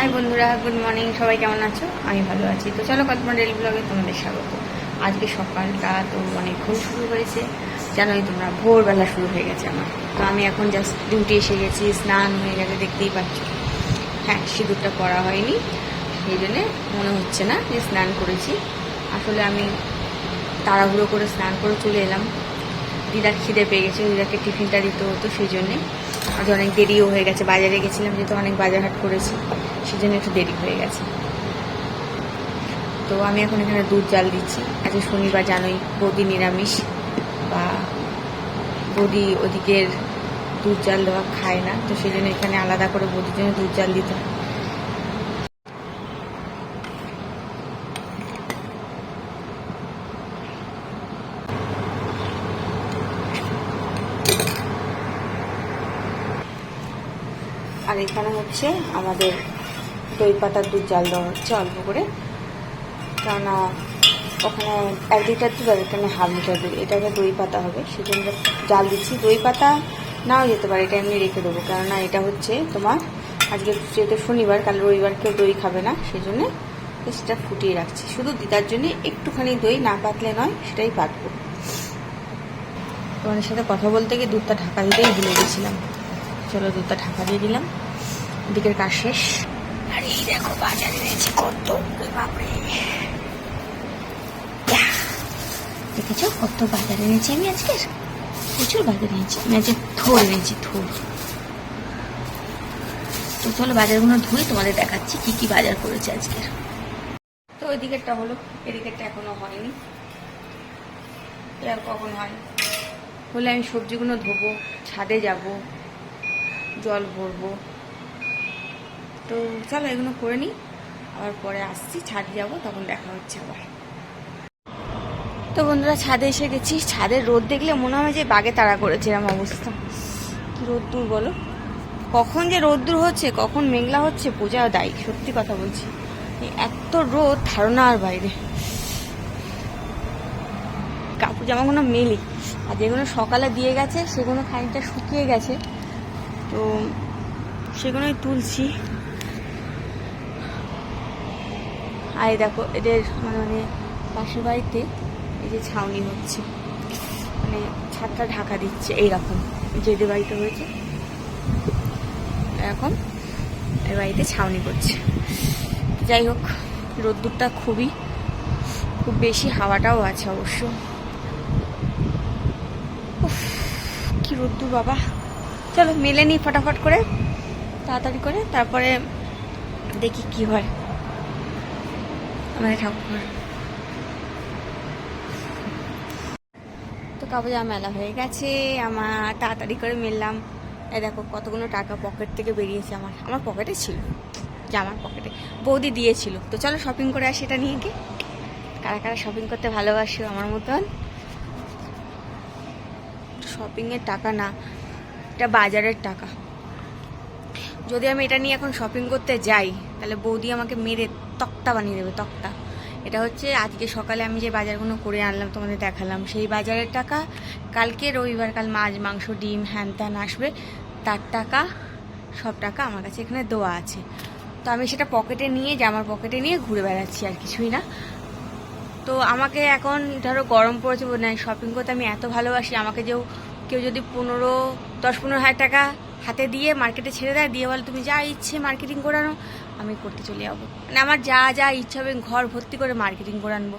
High বন্ধুরা good morning সবাই কেমন আছো? আমি ভালো আছি। তো চলো কল্পনা ডেলি ব্লগে তোমাদের স্বাগত। আজকে সকালটা তো অনেকক্ষণ শুরু হয়েছে। জানোই তোমরা, ভোরবেলা শুরু হয়ে গেছে আমার। তো আমি এখন জাস্ট ডিউটি এসে গেছি, স্নান হয়ে গেছে, দেখতেই পাচ্ছ। হ্যাঁ সিঁদুরটা করা হয়নি, সেই জন্যে মনে হচ্ছে না যে স্নান করেছি। আসলে আমি তাড়াহুড়ো করে স্নান করে চলে এলাম। দিদার খিদে পেয়ে গেছে, দিদাকে টিফিনটা দিতে হতো, সেই জন্যে। আজ অনেক দেরিও হয়ে গেছে, বাজারে গেছিলাম, যেহেতু অনেক বাজার হাট করেছি। সেই জন্য একটু দেরি হয়ে গেছে। তো আমি এখন এখানে দুধ জাল দিচ্ছি। আজকে শনিবার জানোই, বৌদি নিরামিষ বা বৌদি ওদিকের দুধ জাল দেওয়া খায় না, তো সেই জন্য এখানে আলাদা করে বৌদির জন্য দুধ জাল দিতে হয়। আর এখানে হচ্ছে আমাদের দই পাতার দুধ জাল দেওয়া হচ্ছে অল্প করে। কেননা ওখানে এক লিটার দুধ আর এখানে হাফ লিটার দুধ। এটাকে দই পাতা হবে, সেজন্য জাল দিচ্ছি। দই পাতা নাও যেতে পারে, এটা এমনি রেখে দেবো। কেননা এটা হচ্ছে তোমার আজকে যেহেতু শনিবার, কাল রবিবার কেউ দই খাবে না সেই জন্যে সেটা ফুটিয়ে রাখছি। শুধু দিদার জন্য একটুখানি দই না পাতলে নয়, সেটাই পাতবো। তোমাদের সাথে কথা বলতে গিয়ে দুধটা ঢাকা দিতেই ভুলে গেছিলাম। চলো দুধটা ঢাকা দিয়ে দিলাম। ওদিকের কাজ শেষ। আর দেখো, বাজারে এনেছি কত। বাপরে! দেখেছ? কত বাজারে এনেছি আমি আজকে? প্রচুর বাজারে এনেছি আমি আজকে থোর এনেছি থোর তো চলো বাজারগুলো ধুই তোমাদের দেখাচ্ছি কি কি বাজার করেছে আজকের। তো ওই দিকেরটা হলো, এদিকেরটা এখনও হয়নি। এর কখন হয়? হলে আমি সবজিগুলো ধোবো, ছাদে যাব, জল ভরবো। তো চলো এগুলো করে নিই। আবার পরে আসছি, ছাদে যাব, তখন দেখা হচ্ছে আবার। তো বন্ধুরা, ছাদে এসে গেছি। ছাদের রোদ দেখলে মনে হয় যে বাগে তাড়া করেছে এরকম অবস্থা। কি রোদ্দুর বলো? কখন যে রোদ্দুর হচ্ছে, কখন মেঘলা হচ্ছে পূজা দায়ী, সত্যি কথা বলছি। এত রোদ ধারণার বাইরে। কাপড়, জামাগুলো মেলি। আর যেগুলো সকালে দিয়ে গেছে, সেগুলো খানিকটা শুকিয়ে গেছে। তো সেগুলোই তুলছি। আর দেখো, এদের মানে মানে পাশের বাড়িতে এই যে ছাউনি হচ্ছে। মানে ছাদটা ঢাকা দিচ্ছে এইরকম যে এদের বাড়িতে হয়েছে। এরকম এর বাড়িতে ছাউনি করছে যাই হোক, রোদ্দুরটা খুবই, খুব বেশি হাওয়াটাও আছে অবশ্য। কি রোদ্দুর বাবা। চলো, মেলে নিই ফটাফট করে, তাড়াতাড়ি করে, তারপরে দেখি কি হয়। আমাদের ঠাকুর। তো জামা মেলা হয়ে গেছে, আমার তাড়াতাড়ি করে মেললাম। এই দেখো কতগুলো টাকা পকেট থেকে বেরিয়েছে আমার। আমার পকেটে ছিল, জামার পকেটে। বৌদি দিয়েছিল। তো চলো শপিং করে আসি এটা নিয়ে গিয়ে। কারা কারা শপিং করতে ভালোবাসো আমার মতন? শপিংয়ের টাকা না, এটা বাজারের টাকা। যদি আমি এটা নিয়ে এখন শপিং করতে যাই, তাহলে বৌদি আমাকে মেরে তক্তা বানিয়ে দেবে, তক্তা। এটা হচ্ছে আজকে সকালে আমি যে বাজারগুলো করে আনলাম, তোমাদের দেখালাম, সেই বাজারের টাকা কালকে রবিবার কাল মাছ, মাংস, ডিম, হ্যান ত্যান আসবে, তার টাকা, সব টাকা আমার কাছে এখানে দেওয়া আছে। তো আমি সেটা পকেটে নিয়ে, জামার পকেটে নিয়ে ঘুরে বেড়াচ্ছি আর কিছুই না। তো আমাকে এখন ধরো গরম পড়েছে না শপিং করতে আমি এত ভালোবাসি, আমাকে যেও কেউ যদি পনেরো, দশ, পনেরো হাজার টাকা হাতে দিয়ে মার্কেটে ছেড়ে দেয়, দিয়ে বলে, তুমি যা ইচ্ছে মার্কেটিং করে আনো। আমি করতে চলে যাব। মানে আমার যা যা ইচ্ছা হবে, ঘর ভর্তি করে মার্কেটিং করে আনব।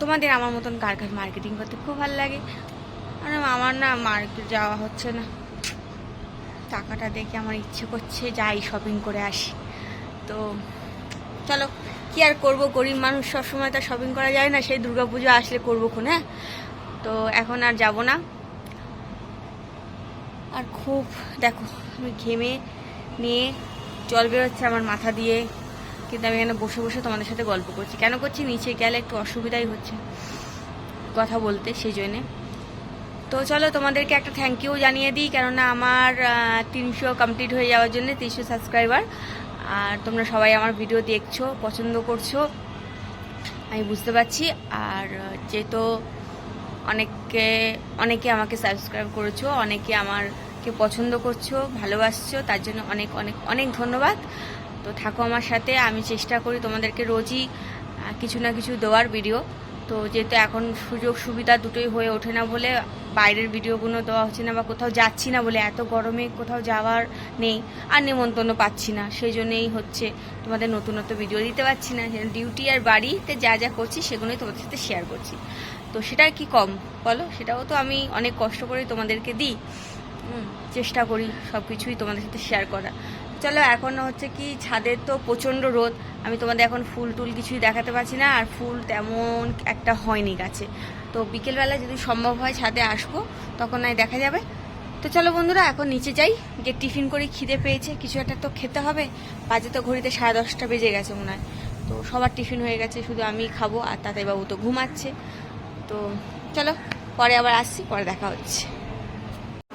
তোমাদের আমার মতন কার কার মার্কেটিং করতে খুব ভালো লাগে? আর আমার না মার্কেট যাওয়া হচ্ছে না। টাকাটা দেখে আমার ইচ্ছে করছে যাই শপিং করে আসি। তো চলো, কি আর করব? গরিব মানুষ সবসময় তো শপিং করা যায় না। সেই দুর্গাপুজো আসলে করব খুন হ্যাঁ? তো এখন আর যাব না। আর খুব, দেখো, আমি ঘেমে নিয়ে জল বেরোচ্ছে আমার মাথা দিয়ে। কিন্তু আমি এখানে বসে বসে তোমাদের সাথে গল্প করছি। কেন করছি? নিচে গেলে একটু অসুবিধাই হচ্ছে কথা বলতে সেই জন্যে। তো চলো তোমাদেরকে একটা থ্যাংক ইউ জানিয়ে দিই, কেননা আমার তিনশো কমপ্লিট হয়ে যাওয়ার জন্য তিনশো সাবস্ক্রাইবার আর তোমরা সবাই আমার ভিডিও দেখছ, পছন্দ করছ, আমি বুঝতে পারছি। আর যেহেতু অনেকে অনেকে আমাকে সাবস্ক্রাইব করেছ, অনেকে আমারকে পছন্দ করছ, ভালোবাসছো, তার জন্য অনেক অনেক অনেক ধন্যবাদ। তো থাকো আমার সাথে, আমি চেষ্টা করি তোমাদেরকে রোজই কিছু না কিছু দেওয়ার ভিডিও তো যেহেতু এখন সুযোগ সুবিধা দুটোই হয়ে ওঠে না বলে বাইরের ভিডিওগুলো দেওয়া হচ্ছে না বা কোথাও যাচ্ছি না বলে এত গরমে কোথাও যাওয়ার নেই, আর নেমন্তন্ন পাচ্ছি না। সেই জন্যেই হচ্ছে তোমাদের নতুন নতুন ভিডিও দিতে পারছি না। ডিউটি আর বাড়িতে যা যা করছি সেগুলোই তোমাদের সাথে শেয়ার করছি। তো সেটা কি কম? বলো, সেটাও তো আমি অনেক কষ্ট করে তোমাদেরকে দিই। চেষ্টা করি সব কিছুই তোমাদের সাথে শেয়ার করা চলো এখন হচ্ছে কি, ছাদের তো প্রচণ্ড রোদ, আমি তোমাদের এখন ফুল টুল কিছুই দেখাতে পারছি না, আর ফুল তেমন একটা হয়নি গাছে। তো বিকেলবেলা যদি সম্ভব হয় ছাদে আসব, তখন নয় দেখা যাবে। তো চলো বন্ধুরা, এখন নিচে যাই, গিয়ে টিফিন করে খিদে পেয়েছে, কিছু একটা তো খেতে হবে। বাজে তো ঘড়িতে সাড়ে দশটা বেজে গেছে মনে হয়। তো সবার টিফিন হয়ে গেছে, শুধু আমি খাব আর তাতে বাবু তো ঘুমাচ্ছে। তো চলো, পরে আবার আসছি, পরে দেখা হচ্ছে।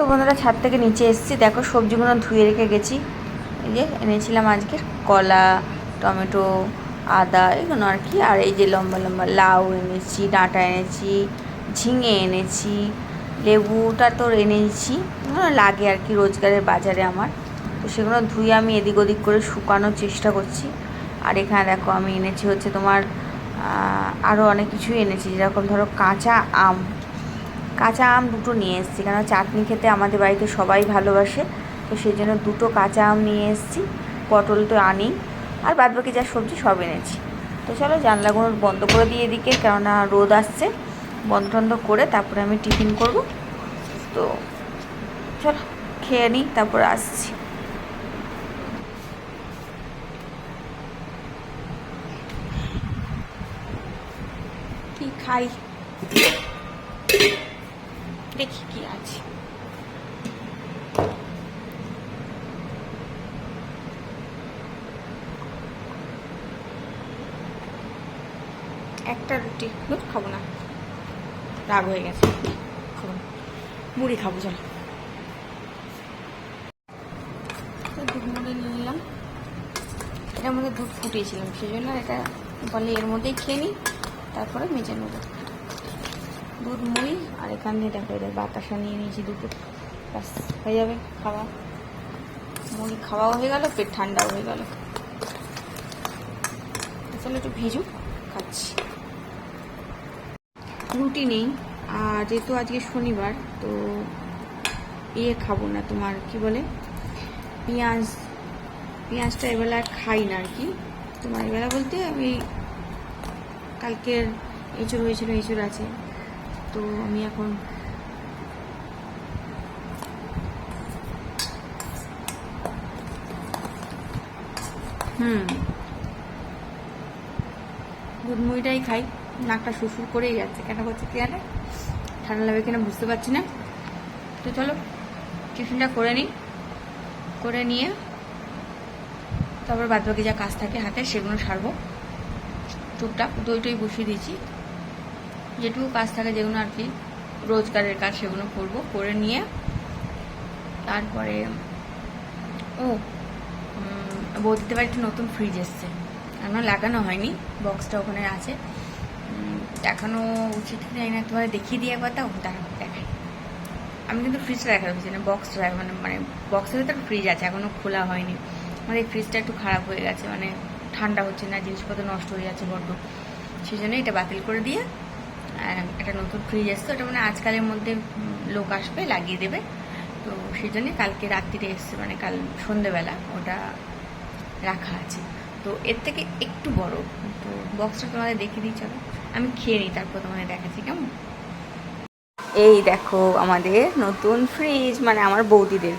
তো বন্ধুরা ছাদ থেকে নিচে এসেছি। দেখো সবজিগুলো ধুয়ে রেখে গেছি। এই যে এনেছিলাম আজকে কলা, টমেটো, আদা, এগুলো আর কি। আর এই যে লম্বা লম্বা লাউ এনেছি, ডাঁটা এনেছি, ঝিঙে এনেছি, লেবুটা তো এনেছি। লাগে আর কি রোজগারের বাজারে আমার। তো সেগুলো ধুয়ে আমি এদিক ওদিক করে শুকানোর চেষ্টা করছি। আর এখানে দেখো আমি এনেছি হচ্ছে তোমার আরও অনেক কিছুই এনেছি। যেরকম ধরো কাঁচা আম। কাঁচা আম দুটো নিয়ে এসেছি কারণ চাটনি খেতে আমাদের বাড়িতে সবাই ভালোবাসে, তো সেই জন্য দুটো কাঁচা আম নিয়ে এসেছি, পটল তো আনি আর বাদ বাকি যা সবজি সব এনেছি। তো চলো জানলাগুলো বন্ধ করে দিয়ে এদিকে, কেননা রোদ আসছে, বন্ধ টন্ধ করে তারপরে আমি টিফিন করব। তো চলো খেয়ে নিই, তারপরে আসছি। কি খাই? দেখি কি আছে। একটা রুটি দুধ খাব না। রাগ হয়ে গেছে। মুড়ি খাব, চলো। দুধ নিয়ে নিলাম। এটার মধ্যে দুধ ফুটিয়েছিলাম, সেই জন্য এটা বলে এর মধ্যেই খেয়ে নিই, তারপরে মেজে নেব। দুধ মুড়ি আর এখান দিয়ে দেখো, এদের বাতাসা নিয়ে নিয়েছি দুটো। ব্যাস, হয়ে যাবে খাওয়া। মুড়ি খাওয়াও হয়ে গেল, পেট ঠান্ডাও হয়ে গেল। চলো একটু ভেজুক খাচ্ছি। রুটি নেই। আর যেহেতু আজকে শনিবার, তো ইয়ে খাব না তোমার, কি বলে? পেঁয়াজ। পেঁয়াজটা এবেলা খাই না আর কি। তোমার এবেলা বলতে আমি কালকের এঁচড় হয়েছিল, এঁচড় আছে। তো আমি এখন হুম। মুড়িটাই খাই। নাকটা সুসুর করেই যাচ্ছে। কেন করছে কি জানে? ঠান্ডা লাগবে কিনা বুঝতে পারছি না। তো চলো, টিফিনটা করে নিই। করে নিয়ে তারপর বাদ বাকি যা কাজ থাকে হাতে, সেগুলো সারবো। টুকটাক দই টই বসিয়ে দিয়েছি। যেটুকু কাজ থাকে যেগুলো আর কি রোজগারের কাজ সেগুলো করব, করে নিয়ে তারপরে, ও বলতে বৌদিতে বাড়িতে নতুন ফ্রিজ এসছে। এখনও লাগানো হয়নি বক্সটা ওখানে আছে। দেখানো উচিত জানি না তোমার দেখিয়ে দিয়ে একবার তাও দাঁড়াও দেখাই আমি কিন্তু ফ্রিজটা দেখাতে পারছি না বক্স মানে মানে বক্সের ভিতরে ফ্রিজ আছে এখনও খোলা হয়নি। আমার এই ফ্রিজটা একটু খারাপ হয়ে গেছে মানে ঠান্ডা হচ্ছে না, জিনিসপত্র নষ্ট হয়ে যাচ্ছে বড্ড। সেই জন্য এটা বাতিল করে দিয়ে একটা নতুন ফ্রিজ এসছে, ওটা মানে আজকালের মধ্যে লোক আসবে, লাগিয়ে দেবে। তো সেই জন্যে কালকে রাত্রিরে এসছে মানে কাল সন্ধেবেলা ওটা রাখা আছে। তো এর থেকে একটু বড়, তো বক্সটা তোমাদের দেখিয়ে দিই, চলো। আমি খেয়ে নিই, তারপর তোমাদের দেখাচ্ছি, কেমন? এই দেখো আমাদের নতুন ফ্রিজ মানে আমার বৌদিদের।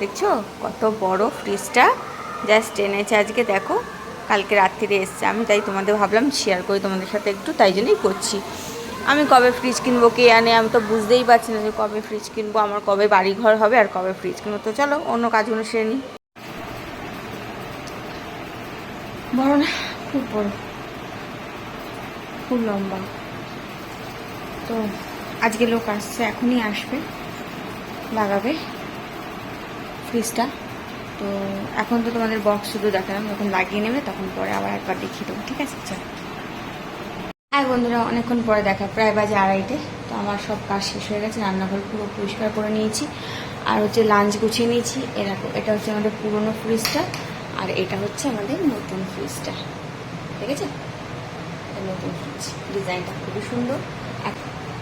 দেখছ? কত বড় ফ্রিজটা জাস্ট এনেছে আজকে, দেখো। কালকে রাত্রিরে এসছে। আমি তাই তোমাদের ভাবলাম শেয়ার করি তোমাদের সাথে একটু, তাই জন্যই করছি। আমি কবে ফ্রিজ কিনবো, কে আনে, আমি তো বুঝতেই পারছি না যে কবে ফ্রিজ কিনবো, আমার কবে বাড়ি ঘর হবে আর কবে ফ্রিজ কিনবো। তো চলো, অন্য কাজগুলো সেরে নিই বড় না খুব বড়। খুব লম্বা। তো আজকে লোক আসছে, এখনই আসবে, লাগাবে ফ্রিজটা তো এখন তো তোমাদের বক্স শুধু দেখালাম যখন লাগিয়ে নেবে তখন পরে আবার একবার দেখিয়ে দেবো ঠিক আছে? চল হ্যাঁ বন্ধুরা অনেকক্ষণ পরে দেখা প্রায় বাজে আড়াইটে তো আমার সব কাজ শেষ হয়ে গেছে রান্নাঘর পুরো পরিষ্কার করে নিয়েছি আর হচ্ছে লাঞ্চ গুছিয়ে নিয়েছি এরকম এটা হচ্ছে আমাদের পুরনো ফ্রিজটা আর এটা হচ্ছে আমাদের নতুন ফ্রিজটা ঠিক আছে? নতুন ফ্রিজ ডিজাইনটা খুবই সুন্দর।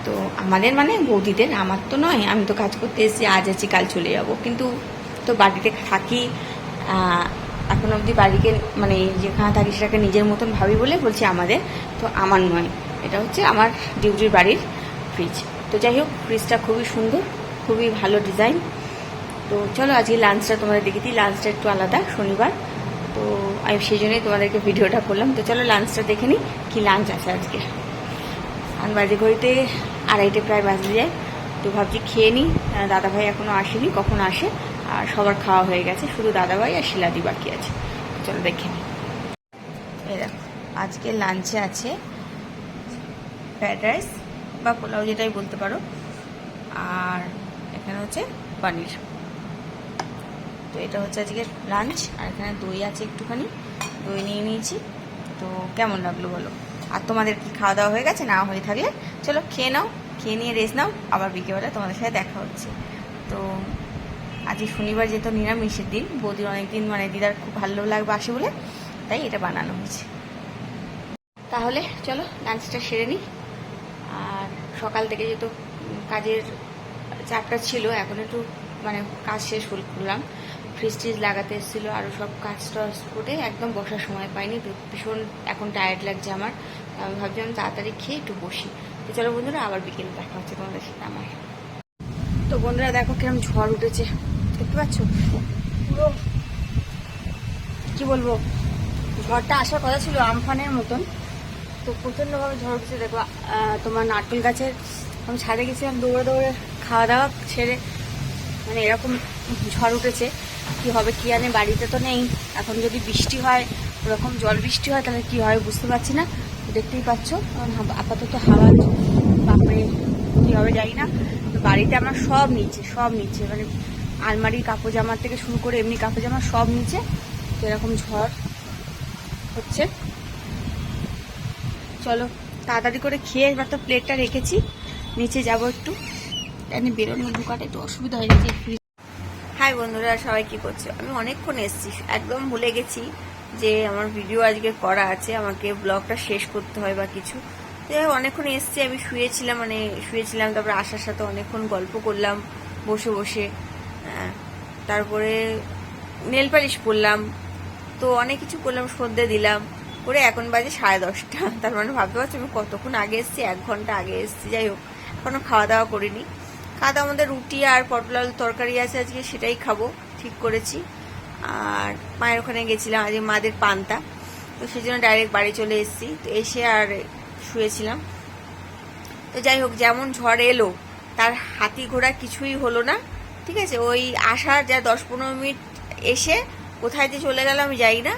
তো আমাদের মানে বৌদিদের আমার তো নয় আমি তো কাজ করতে এসেছি আজ আছি কাল চলে যাব কিন্তু তো বাড়িতে থাকি এখন অবধি বাড়িকে মানে যেখানে থাকি সেটাকে নিজের মতন ভাবি বলে বলছি আমাদের, তো আমার নয়। এটা হচ্ছে আমার ডিউটির বাড়ির ফ্রিজ তো যাই হোক ফ্রিজটা খুবই সুন্দর, খুবই ভালো ডিজাইন তো চলো আজকে লাঞ্চটা তোমাদের দেখে দিই। লাঞ্চটা একটু আলাদা, শনিবার। তো আমি সেই জন্যই তোমাদেরকে ভিডিওটা করলাম। তো চলো লাঞ্চটা দেখে নিই, কী লাঞ্চ আছে আজকে। আর বাজে ঘড়িতে আড়াইটে প্রায় বাজে যায়। তো ভাবছি খেয়ে নিই। দাদাভাই এখনও আসেনি, কখন আসে? আর সবার খাওয়া হয়ে গেছে, শুধু দাদাভাই আর শিলাদি বাকি আছে। চলো দেখে নিই আজকে লাঞ্চে আছে ফ্রায়েড রাইস বা পোলাও যেটাই বলতে পারো, আর এখানে হচ্ছে পানির তো এটা হচ্ছে আজকে লাঞ্চ আর এখানে দই আছে একটুখানি, দই নিয়ে নিয়েছি। তো কেমন লাগল বলো? আর তোমাদের কি খাওয়া দাওয়া হয়ে গেছে? না হয়ে থাকলে চলো খেয়ে নাও, খেয়ে নিয়ে রেস্ট নাও, আবার বিকেলবেলা তোমাদের সাথে দেখা হচ্ছে। তো আজকে শনিবার যেহেতু নিরামিষের দিন, বৌদির অনেকদিন মানে দিদার খুব ভালো লাগবে আসে বলে তাই এটা বানানো হয়েছে। তাহলে চলো লাঞ্চটা সেরে নিই। আর সকাল থেকে যেহেতু কাজের চাপটা ছিল, এখন একটু মানে কাজ শেষ করলাম। ফ্রিজ ট্রিজ লাগাতে এসেছিল আরও সব কাজ টাজ করে একদম বসার সময় পাইনি, তো ভীষণ এখন টায়ার্ড লাগছে আমার। আমি ভাবছিলাম তাড়াতাড়ি খেয়ে একটু বসি। তো চলো বন্ধুরা, আবার বিকেলে দেখা হচ্ছে তোমাদের সাথে আমার। তো বন্ধুরা দেখো কিরম ঝড় উঠেছে। দেখতে পাচ্ছ? পুরো, কি বলব, ঝড়টা আসার কথা ছিল আমফানের মতন। তো প্রচণ্ডভাবে ঝড় উঠেছে, দেখো তোমার নারকেল গাছের, আমি ছাদে গেছিলাম, দৌড়ে দৌড়ে খাওয়া দাওয়া ছেড়ে মানে এরকম ঝড় উঠেছে, কি হবে কি জানে, বাড়িতে তো নেই। এখন যদি বৃষ্টি হয়, ওরকম জল বৃষ্টি হয়, তাহলে কি হয় বুঝতে পারছি না। দেখতেই পাচ্ছ আপাতত হাওয়া বাপরে, কি হবে জানি না। তো বাড়িতে আমার সব নিচে সব নিচে মানে আলমারির কাপড় জামার থেকে শুরু করে এমনি কাপড় জামা সব নিচে এরকম ঝড় হচ্ছে। চলো, তাড়াতাড়ি করে খেয়ে এবার তো প্লেটটা রেখেছি, নিচে যাব একটু। এখানে বেরোনো ঢোকাটা একটু অসুবিধা হয়ে গেছে হাই বন্ধুরা, সবাই কি করছ? আমি অনেকক্ষণ এসেছি, একদম ভুলে গেছি যে আমার ভিডিও আজকে করা আছে, আমাকে ব্লগটা শেষ করতে হয় বা কিছু। অনেকক্ষণ এসেছি, আমি শুয়েছিলাম মানে শুয়েছিলাম, তারপরে আসার সাথে অনেকক্ষণ গল্প করলাম, বসে বসে। তারপরে নেল পালিশ পরলাম তো অনেক কিছু করলাম, সন্ধে দিলাম। করে এখন বাজে সাড়ে দশটা। তার মানে ভাবতে পারছি, আমি কতক্ষণ আগে এসেছি? এক ঘণ্টা আগে এসেছি। যাই হোক, এখনও খাওয়া দাওয়া করিনি। খাওয়া দাওয়া আমাদের রুটি আর পটল তরকারি আছে আজকে, সেটাই খাব। ঠিক করেছি। আর মায়ের ওখানে গেছিলাম, আজকে মাদের পান্তা। তো সেই জন্য ডাইরেক্ট বাড়ি চলে এসেছি। তো এসে আর শুয়েছিলাম। তো যাই হোক, যেমন ঝড় এলো, তার হাতি ঘোড়া কিছুই হলো না। ঠিক আছে? ওই আসার যা দশ পনেরো মিনিট এসে কোথায় যে চলে গেল আমি যাই না।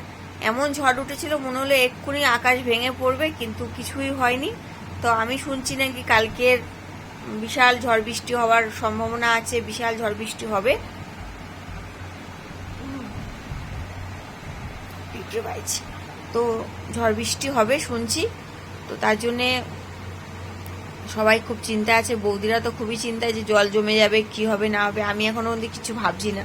এমন ঝড় উঠেছিল মনে হলো এক্ষুনি আকাশ ভেঙে পড়বে, কিন্তু কিছুই হয়নি। তো আমি শুনছি নাকি কালকের বিশাল ঝড় বৃষ্টি হওয়ার সম্ভাবনা আছে, বিশাল ঝড় বৃষ্টি হবে। তো ঝড় বৃষ্টি হবে, শুনছি। তো তার জন্যে সবাই খুব চিন্তা আছে, বৌদিরা তো খুবই চিন্তায় যে জল জমে যাবে, কি হবে, না হবে, আমি এখনও অবধি কিছু ভাবছি না।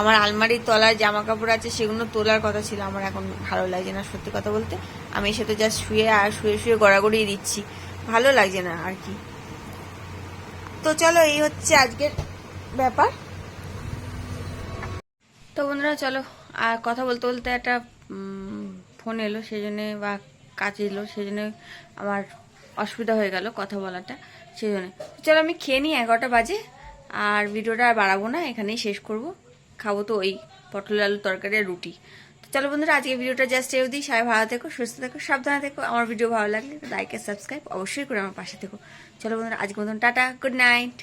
আমার আলমারির তলায় জামা কাপড় আছে, সেগুলো তোলার কথা ছিল, আমার এখন ভালো লাগছে না সত্যি কথা বলতে। আমি এসে তো জাস্ট শুয়ে আর শুয়ে শুয়ে গড়াগড়িয়ে দিচ্ছি, ভালো লাগছে না আর কি। তো চলো, এই হচ্ছে আজকের ব্যাপার। তো বন্ধুরা, চলো, আর কথা বলতে বলতে একটা ফোন এলো সেই জন্যে বা কাজ এলো সেই জন্য আমার অসুবিধা হয়ে গেল কথা বলাটা, সেই জন্য। চলো আমি খেয়ে নিই এগারোটা বাজে, আর ভিডিওটা আর বাড়াবো না, এখানেই শেষ করব। খাব তো ওই পটল আলু তরকারি আর রুটি। তো চলো বন্ধুরা, আজকে ভিডিওটা জাস্ট এও দিই। সবাই ভালো থেকো, সুস্থ থেকো, সাবধানে থেকো। আমার ভিডিও ভালো লাগলে লাইক আর সাবস্ক্রাইব অবশ্যই করে আমার পাশে থেকো। চলো বন্ধুরা আজকে মতন টাটা গুড নাইট